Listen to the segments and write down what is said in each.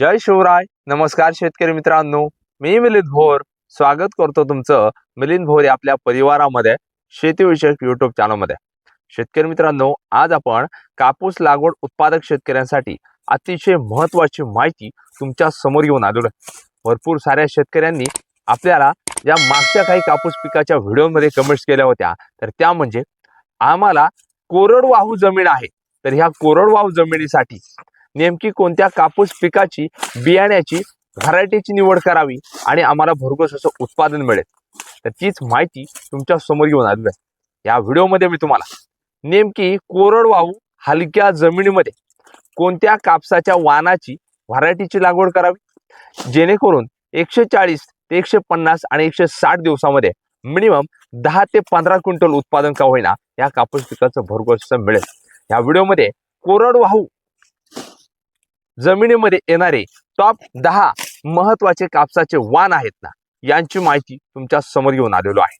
जय शिवराय. नमस्कार शेतकरी मित्रांनो. मी मिलिंद भोर. स्वागत करतो तुमचं मिलिंद भोर या आपल्या परिवारामध्ये शेतीविषयक युट्यूब चॅनलमध्ये शेतकरी मित्रांनो आज आपण कापूस लागवड उत्पादक शेतकऱ्यांसाठी अतिशय महत्वाची माहिती तुमच्यासमोर घेऊन आलेलो आहे. भरपूर साऱ्या शेतकऱ्यांनी आपल्याला या मागच्या काही कापूस पिकाच्या व्हिडिओमध्ये कमेंट्स केल्या होत्या. तर त्या म्हणजे आम्हाला कोरडवाहू जमीन आहे. तर ह्या कोरडवाहू जमिनीसाठी नेमकी कोणत्या कापूस पिकाची बियाण्याची व्हरायटीची निवड करावी आणि आम्हाला भरघोस असं उत्पादन मिळेल? तर तीच माहिती तुमच्यासमोर घेऊन आलेली आहे. या व्हिडिओमध्ये मी तुम्हाला नेमकी कोरडवाहू हलक्या जमिनीमध्ये कोणत्या कापसाच्या वानाची व्हरायटीची लागवड करावी? जेणेकरून एकशे चाळीस ते एकशे पन्नास आणि एकशे साठ दिवसामध्ये मिनिमम दहा ते पंधरा क्विंटल उत्पादन का होईना या कापूस पिकाचं भरघोस मिळेल. या व्हिडिओमध्ये कोरडवाहू जमिनीमध्ये येणारे टॉप दहा महत्त्वाचे कापसाचे वाण आहेत ना यांची माहिती तुमच्यासमोर घेऊन आलेलो आहे.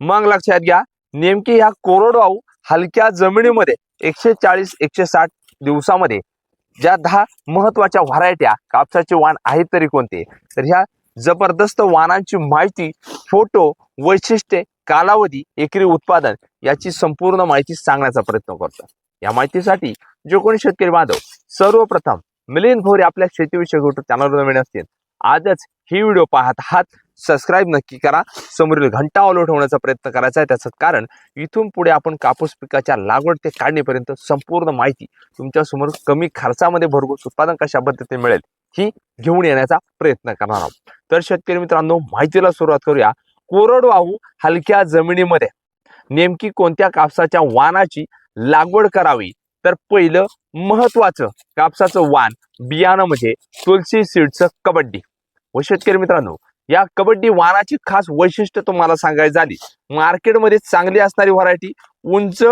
मग लक्षात घ्या नेमकी ह्या कोरडवाहू हलक्या जमिनीमध्ये एकशे चाळीस एकशे साठ दिवसामध्ये ज्या दहा महत्त्वाच्या व्हरायट्या कापसाचे वाण आहेत तरी कोणते? तर ह्या जबरदस्त वाणांची माहिती फोटो वैशिष्ट्ये कालावधी एकरी उत्पादन याची संपूर्ण माहिती सांगण्याचा प्रयत्न करतो. या माहितीसाठी जो कोणी शेतकरी बांधव सर्वप्रथम मिलिंद भोरे आपल्या शेतीविषयक युट्यूब चॅनलवर नवीन असतील. आजच ही व्हिडिओ पाहत आहात. सबस्क्राईब नक्की करा. समोरील घंटा ऑल ठेवण्याचा प्रयत्न करायचा आहे. त्याचं कारण इथून पुढे आपण कापूस पिकाच्या लागवड ते काढणीपर्यंत संपूर्ण माहिती तुमच्यासमोर कमी खर्चामध्ये भरघोस उत्पादन कशा पद्धतीने मिळेल ही घेऊन येण्याचा प्रयत्न करणार आहोत. तर शेतकरी मित्रांनो माहितीला सुरुवात करूया. कोरडवाहू हलक्या जमिनीमध्ये नेमकी कोणत्या कापसाच्या वानाची लागवड करावी. तर पहिलं महत्वाचं कापसाचं वाण बियाणं म्हणजे तुलसी सीडचं कबड्डी. व शेतकरी मित्रांनो या कबड्डी वाणाची खास वैशिष्ट्य तुम्हाला सांगायची झाली. मार्केटमध्ये चांगली असणारी व्हरायटी उंच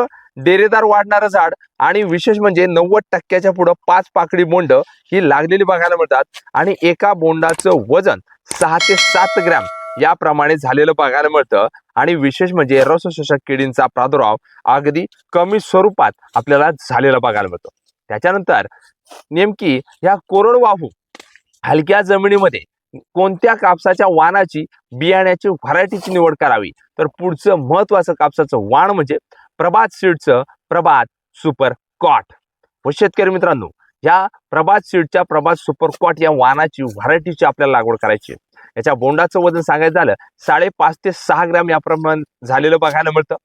डेरेदार वाढणारं झाड आणि विशेष म्हणजे नव्वद टक्क्याच्या पुढं पाच पाकडी बोंड ही लागलेली बघायला मिळतात. आणि एका बोंडाचं वजन सहा ते सात ग्रॅम. याप्रमाणे झालेलं बघायला मिळतं. आणि विशेष म्हणजे रसशोषक किडींचा प्रादुर्भाव अगदी कमी स्वरूपात आपल्याला झालेला बघायला मिळतो. त्याच्यानंतर नेमकी या कोरडवाहू हलक्या जमिनीमध्ये कोणत्या कापसाच्या वाणाची बियाण्याची व्हरायटीची निवड करावी? तर पुढचं महत्वाचं कापसाचं वाण म्हणजे प्रभात सीडचं प्रभात सुपर कॉट. व शेतकरी मित्रांनो या प्रभात सीडच्या प्रभात सुपर कॉट या वाणाची व्हरायटीची आपल्याला लागवड करायची याच्या बोंडाचं वजन सांगायचं झालं साडेपाच ते सहा ग्रॅम याप्रमाणे झालेलं बघायला मिळतं.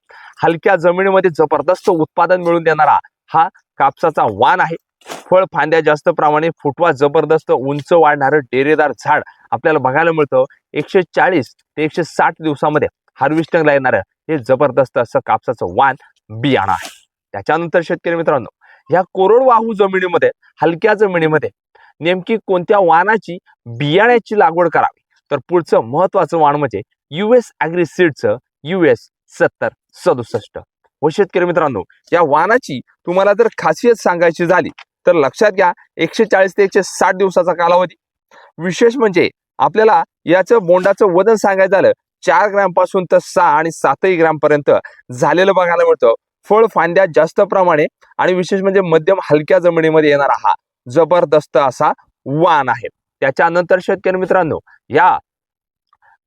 हलक्या जमिनीमध्ये जबरदस्त उत्पादन मिळून देणारा हा कापसाचा वाण आहे. फळ फांद्या जास्त प्रमाणे फुटवा जबरदस्त उंच वाढणारं डेरेदार झाड आपल्याला बघायला मिळतं. एकशे चाळीस ते एकशे साठ दिवसामध्ये हार्वेस्टिंगला येणारं हे जबरदस्त असं कापसाचं वाण बियाणं आहे. त्याच्यानंतर शेतकरी मित्रांनो ह्या कोरडवाहू जमिनीमध्ये हलक्या जमिनीमध्ये नेमकी कोणत्या वानाची बियाण्याची लागवड करावी? तर पुढचं महत्वाचं वाण म्हणजे युएस अॅग्री सीडचं युएस सत्तर सदुसष्ट. व शेतकरी मित्रांनो या वाणाची तुम्हाला जर खासियत सांगायची झाली तर लक्षात घ्या एकशे चाळीस ते एकशे साठ दिवसाचा कालावधी. विशेष म्हणजे आपल्याला याचं बोंडाचं वजन सांगायचं झालं चार ग्रॅमपासून तर सहा आणि सातही ग्रॅमपर्यंत झालेलं बघायला मिळतं. फळ फांद्या जास्त प्रमाणे आणि विशेष म्हणजे मध्यम हलक्या जमिनीमध्ये येणारा हा जबरदस्त असा वाण आहे. त्याच्यानंतर शेतकरी मित्रांनो या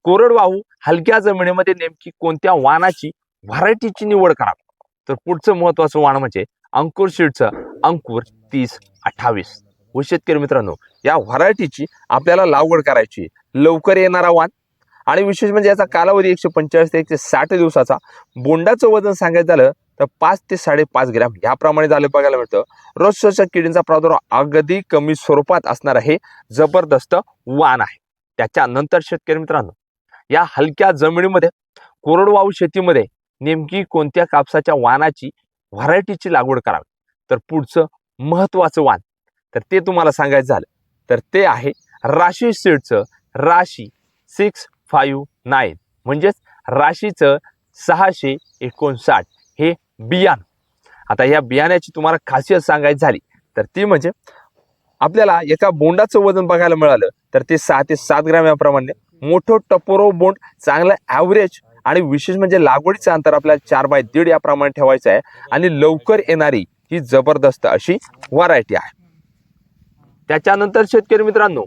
कोरडवाहू हलक्या जमिनीमध्ये नेमकी कोणत्या वाणाची व्हरायटीची निवड करावी? तर पुढचं महत्वाचं वाण म्हणजे अंकुर सीडचं अंकुर तीस अठ्ठावीस. व शेतकरी मित्रांनो या व्हरायटीची आपल्याला लागवड करायची. लवकर येणारा वाण आणि विशेष म्हणजे याचा कालावधी एकशे पंचेचाळीस ते एकशे साठ दिवसाचा. बोंडाचं वजन सांगायचं झालं तर पाच ते साडेपाच ग्रॅम याप्रमाणे झालं बघायला मिळतं. रोजच्या किडींचा प्रादुर्भाव अगदी कमी स्वरूपात असणारं हे जबरदस्त वाण आहे. त्याच्यानंतर शेतकरी मित्रांनो या हलक्या जमिनीमध्ये कोरडवाहू शेतीमध्ये नेमकी कोणत्या कापसाच्या वाणाची व्हरायटीची लागवड करावी? तर पुढचं महत्त्वाचं वाण तर ते तुम्हाला सांगायचं झालं. तर ते आहे राशी सीडचं राशी सिक्स फाईव्ह नाईन. म्हणजेच राशीचं सहाशे एकोणसाठ. हे बियाण. आता या बियाण्याची तुम्हाला खासियत सांगायची झाली तर ती म्हणजे आपल्याला एका बोंडाचं वजन बघायला मिळालं तर ते सहा ते सात ग्रॅम याप्रमाणे. मोठं टपोरो बोंड चांगलं ॲव्हरेज आणि विशेष म्हणजे लागवडीचं अंतर आपल्याला चार बाय दीड याप्रमाणे ठेवायचं आहे. आणि लवकर येणारी ही जबरदस्त अशी व्हरायटी आहे. त्याच्यानंतर शेतकरी मित्रांनो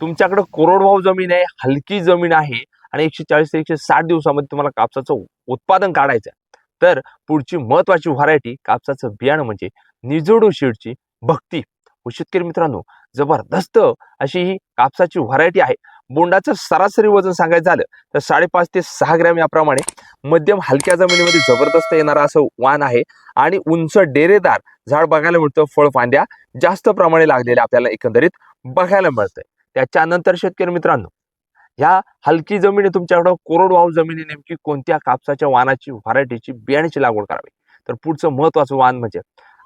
तुमच्याकडे कोरडवाहू जमीन आहे हलकी जमीन आहे आणि एकशे चाळीस ते एकशे साठ दिवसामध्ये तुम्हाला कापसाचं उत्पादन काढायचं आहे. तर पुढची महत्त्वाची व्हरायटी कापसाचं बियाणं म्हणजे निजोडू शेडची भक्ती. व शेतकरी मित्रांनो जबरदस्त अशी ही कापसाची व्हरायटी आहे. बोंडाचं सरासरी वजन सांगायचं झालं तर साडेपाच ते सहा ग्रॅम याप्रमाणे मध्यम हलक्या जमिनीमध्ये जबरदस्त येणारं असं वाण आहे आणि उंच डेरेदार झाड बघायला मिळतं फळ फांद्या जास्त प्रमाणे लागलेल्या आपल्याला एकंदरीत बघायला मिळतंय. त्याच्यानंतर शेतकरी मित्रांनो ह्या हलकी जमिनी तुमच्याकडं कोरडवाहू जमिनी नेमकी कोणत्या कापसाच्या वाणाची व्हरायटीची बियाण्याची लागवड करावी? तर पुढचं महत्वाचं वाण म्हणजे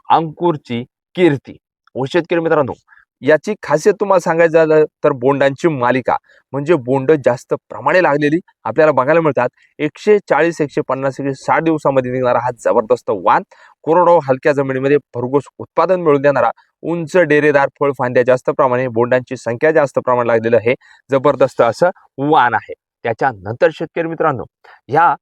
अंकुरची कीर्ती. हो शेतकरी मित्रांनो याची खासियत तुम्हाला सांगायचं झालं तर बोंडांची मालिका. म्हणजे बोंड जास्त प्रमाणे लागलेली आपल्याला बघायला मिळतात. एकशे चाळीस एकशे पन्नास एकशे साठ दिवसामध्ये निघणारा हा जबरदस्त वाण कोरडवाहू हलक्या जमिनीमध्ये भरघोस उत्पादन मिळवून देणारा उंच डेरेदार फळ फांद्या जास्त प्रमाणे बोंडांची संख्या जास्त प्रमाणात लागलेलं हे जबरदस्त असं वाण आहे. त्याच्यानंतर शेतकरी मित्रांनो ह्या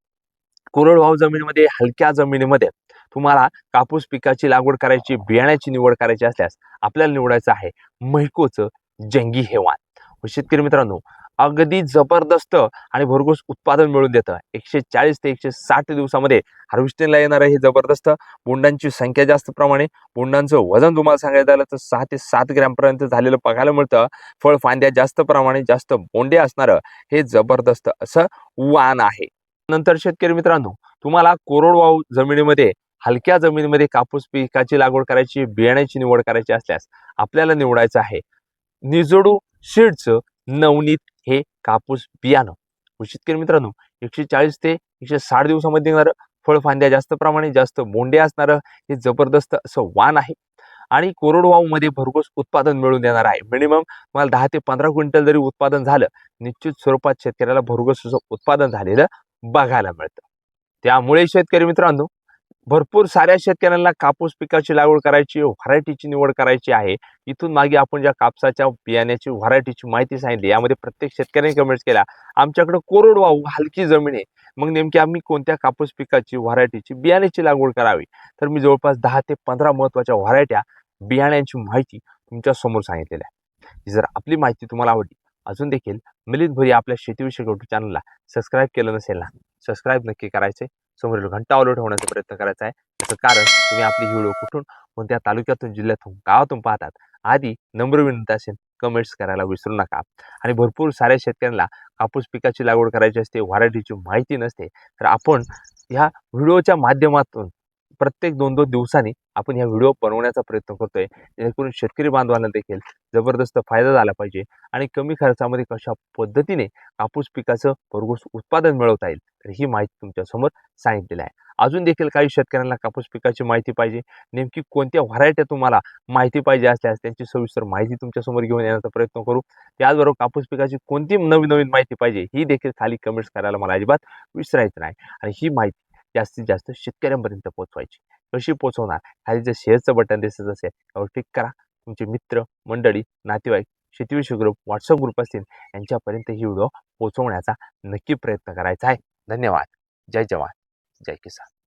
कोरडवाहू जमिनीमध्ये हलक्या जमिनीमध्ये तुम्हाला कापूस पिकाची लागवड करायची बियाण्याची निवड करायची असल्यास आपल्याला निवडायचं आहे मैकोचं जंगी हेवान. हो शेतकरी मित्रांनो अगदी जबरदस्त आणि भरघोस उत्पादन मिळून देतं. एकशे चाळीस ते एकशे साठ दिवसामध्ये हार्वेस्टिंगला येणारं हे जबरदस्त. बोंडांची संख्या जास्त प्रमाणे बोंडांचं वजन तुम्हाला सांगायचं झालं तर सहा ते सात ग्रॅमपर्यंत झालेलं बघायला मिळतं. फळ फांद्या जास्त प्रमाणे जास्त बोंडे असणारं हे जबरदस्त असं वाण आहे. नंतर शेतकरी मित्रांनो तुम्हाला कोरडवाहू जमिनीमध्ये हलक्या जमिनीमध्ये कापूस पिकाची लागवड करायची बियाण्याची निवड करायची असल्यास आपल्याला निवडायचं आहे निजोडू सीडचं नवनीत हे कापूस बियाणं. हो शेतकरी मित्रांनो एकशे चाळीस ते एकशे साठ दिवसामध्ये येणारं फळफांद्या जास्त प्रमाणे जास्त बोंडे असणारं हे जबरदस्त असं वाण आहे. आणि कोरडवाहूमध्ये भरघोस उत्पादन मिळून देणार आहे. मिनिमम तुम्हाला दहा ते पंधरा क्विंटल जरी उत्पादन झालं निश्चित स्वरूपात शेतकऱ्याला भरघोस उत्पादन झालेलं बघायला मिळतं. त्यामुळे शेतकरी मित्रांनो भरपूर साऱ्या शेतकऱ्यांना कापूस पिकाची लागवड करायची व्हरायटीची निवड करायची आहे. इथून मागे आपण ज्या कापसाच्या बियाण्याची व्हरायटीची माहिती सांगितली यामध्ये प्रत्येक शेतकऱ्याने कमेंट्स केला. आमच्याकडे कोरडवाहू हलकी जमीन आहे. मग नेमकी आम्ही कोणत्या कापूस पिकाची व्हरायटीची बियाण्याची लागवड करावी? तर मी जवळपास दहा ते पंधरा महत्त्वाच्या व्हरायट्या बियाण्यांची माहिती तुमच्यासमोर सांगितलेल्या आहे जर आपली माहिती तुम्हाला आवडली अजून देखील मिलित भरी आपल्या शेतीविषयक युट्यूब चॅनलला सबस्क्राईब केलं नसेल ना सबस्क्राईब नक्की करायचे समोरील घंटा ऑलो ठेवण्याचा प्रयत्न करायचा आहे. त्याचं कारण तुम्ही आपली व्हिडिओ कुठून कोणत्या तालुक्यातून जिल्ह्यातून गावातून पाहतात. आधी नम्र विनंती असेल कमेंट्स करायला विसरू नका. आणि भरपूर साऱ्या शेतकऱ्यांना कापूस पिकाची लागवड करायची असते व्हरायटीची माहिती नसते. तर आपण ह्या व्हिडिओच्या माध्यमातून प्रत्येक दोन दोन दिवसांनी आपण ह्या व्हिडिओ बनवण्याचा प्रयत्न करतोय. जेणेकरून शेतकरी बांधवांना देखील जबरदस्त फायदा झाला पाहिजे आणि कमी खर्चामध्ये कशा पद्धतीने कापूस पिकाचं भरघोस उत्पादन मिळवता येईल तर ही माहिती तुमच्यासमोर सांगितलेली आहे. अजून देखील काही शेतकऱ्यांना कापूस पिकाची माहिती पाहिजे. नेमकी कोणत्या व्हरायट्या तुम्हाला माहिती पाहिजे असल्यास त्यांची सविस्तर माहिती तुमच्यासमोर घेऊन येण्याचा प्रयत्न करू. त्याचबरोबर कापूस पिकाची कोणती नवीन नवीन माहिती पाहिजे ही देखील खाली कमेंट्स करायला मला अजिबात विसरायचं नाही. आणि ही माहिती जास्तीत जास्त शेतकऱ्यांपर्यंत पोहोचवायची. कशी पोहोचवणार? खाली जर शेअरचं बटन दिसत असेल त्यावर क्लिक करा. तुमचे मित्र मंडळी नातेवाईक शेतीविषयी ग्रुप व्हॉट्सअप ग्रुप असतील यांच्यापर्यंत ही व्हिडिओ पोहोचवण्याचा नक्की प्रयत्न करायचा आहे. धन्यवाद. जय जवान. जय किसान.